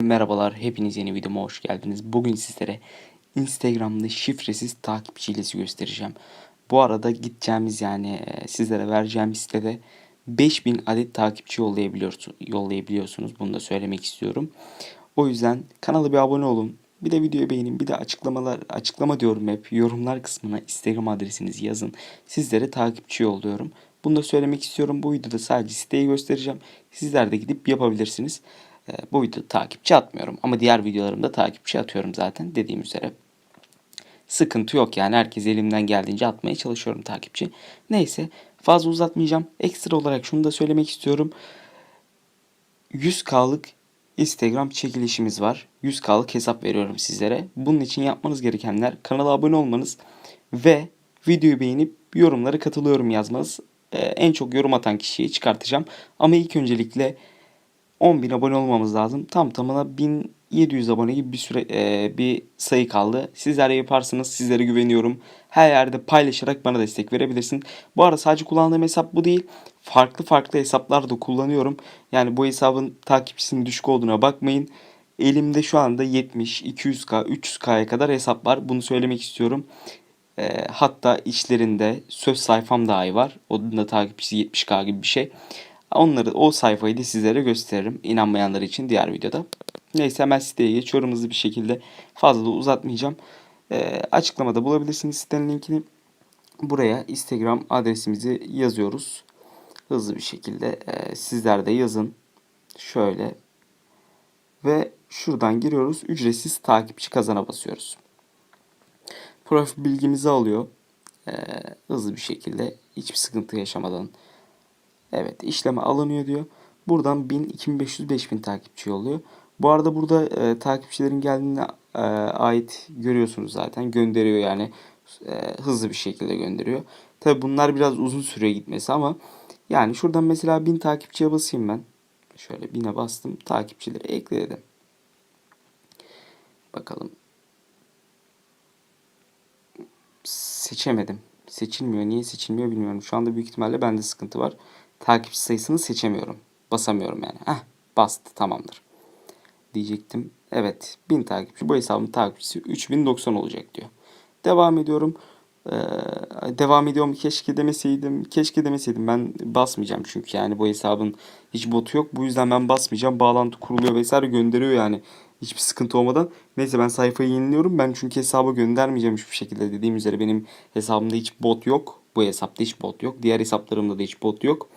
Merhabalar, hepiniz yeni videoma hoş geldiniz. Bugün sizlere Instagram'da şifresiz takipçi hilesi göstereceğim. Bu arada gideceğimiz yani e, sizlere vereceğim sitede 5000 adet takipçi yollayabiliyorsunuz. Bunu da söylemek istiyorum. O yüzden kanala bir abone olun. Bir de videoyu beğenin. Bir de açıklamalar, açıklama diyorum hep. Yorumlar kısmına Instagram adresinizi yazın. Sizlere takipçi yolluyorum. Bunu da söylemek istiyorum. Bu videoda sadece siteyi göstereceğim. Sizler de gidip yapabilirsiniz. Ee, bu videoda takipçi atmıyorum. Ama diğer videolarımda takipçi atıyorum zaten dediğim üzere. Sıkıntı yok yani herkes elimden geldiğince atmaya çalışıyorum takipçi. Neyse fazla uzatmayacağım. Ekstra olarak şunu da söylemek istiyorum. 100K'lık Instagram çekilişimiz var. 100K'lık hesap veriyorum sizlere. Bunun için yapmanız gerekenler kanala abone olmanız ve videoyu beğenip yorumlara katılıyorum yazmanız. Ee, en çok yorum atan kişiyi çıkartacağım. Ama ilk öncelikle 10.000 abone olmamız lazım. Tam tamına 1700 abone gibi bir süre e, bir sayı kaldı. Sizler yaparsınız. Sizlere güveniyorum. Her yerde paylaşarak bana destek verebilirsin. Bu arada sadece kullandığım hesap bu değil. Farklı farklı hesaplar da kullanıyorum. Yani bu hesabın takipçisinin düşük olduğuna bakmayın. Elimde şu anda 70, 200k, 300k'ya kadar hesap var. Bunu söylemek istiyorum. E, hatta içlerinde söz sayfam dahi var. Onun da takipçisi 70k gibi bir şey. Onları o sayfayı da sizlere gösteririm. İnanmayanlar için diğer videoda. Neyse hemen siteye geçiyorum hızlı bir şekilde. Fazla da uzatmayacağım. E, açıklamada bulabilirsiniz sitenin linkini. Buraya Instagram adresimizi yazıyoruz. Hızlı bir şekilde e, sizler de yazın. Şöyle. Ve şuradan giriyoruz. Ücretsiz takipçi kazana basıyoruz. Profil bilgimizi alıyor. E, hızlı bir şekilde hiçbir sıkıntı yaşamadan Evet işleme alınıyor diyor. Buradan 1000, 2500, 5000 takipçi yolluyor. Bu arada burada e, takipçilerin geldiğine e, ait görüyorsunuz zaten. Gönderiyor yani e, hızlı bir şekilde gönderiyor. Tabi bunlar biraz uzun süre gitmesi ama yani şuradan mesela 1000 takipçiye basayım ben. Şöyle 1000'e bastım. Takipçileri ekledim. Bakalım. Seçemedim. Seçilmiyor. Niye seçilmiyor bilmiyorum. Şu anda büyük ihtimalle bende sıkıntı var takipçi sayısını seçemiyorum. Basamıyorum yani. Heh bastı tamamdır. Diyecektim. Evet 1000 takipçi. Bu hesabın takipçisi 3090 olacak diyor. Devam ediyorum. Ee, devam ediyorum. Keşke demeseydim. Keşke demeseydim. Ben basmayacağım çünkü yani bu hesabın hiç botu yok. Bu yüzden ben basmayacağım. Bağlantı kuruluyor vesaire gönderiyor yani. Hiçbir sıkıntı olmadan. Neyse ben sayfayı yeniliyorum. Ben çünkü hesabı göndermeyeceğim hiçbir şekilde. Dediğim üzere benim hesabımda hiç bot yok. Bu hesapta hiç bot yok. Diğer hesaplarımda da hiç bot yok.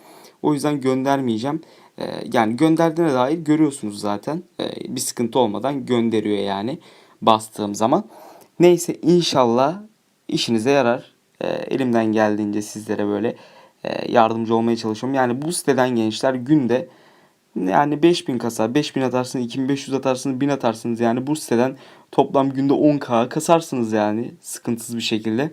O yüzden göndermeyeceğim. Ee, yani gönderdiğine dair görüyorsunuz zaten. Ee, bir sıkıntı olmadan gönderiyor yani bastığım zaman. Neyse inşallah işinize yarar. Ee, elimden geldiğince sizlere böyle e, yardımcı olmaya çalışıyorum. Yani bu siteden gençler günde yani 5000 kasa, 5000 atarsınız, 2500 atarsınız, 1000 atarsınız yani bu siteden toplam günde 10k kasarsınız yani sıkıntısız bir şekilde.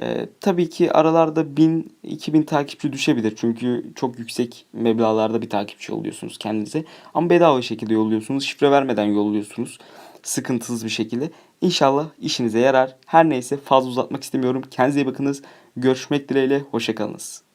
Ee, tabii ki aralarda 1000-2000 takipçi düşebilir. Çünkü çok yüksek meblağlarda bir takipçi yolluyorsunuz kendinize. Ama bedava şekilde yolluyorsunuz. Şifre vermeden yolluyorsunuz. Sıkıntısız bir şekilde. İnşallah işinize yarar. Her neyse fazla uzatmak istemiyorum. Kendinize iyi bakınız. Görüşmek dileğiyle. Hoşçakalınız.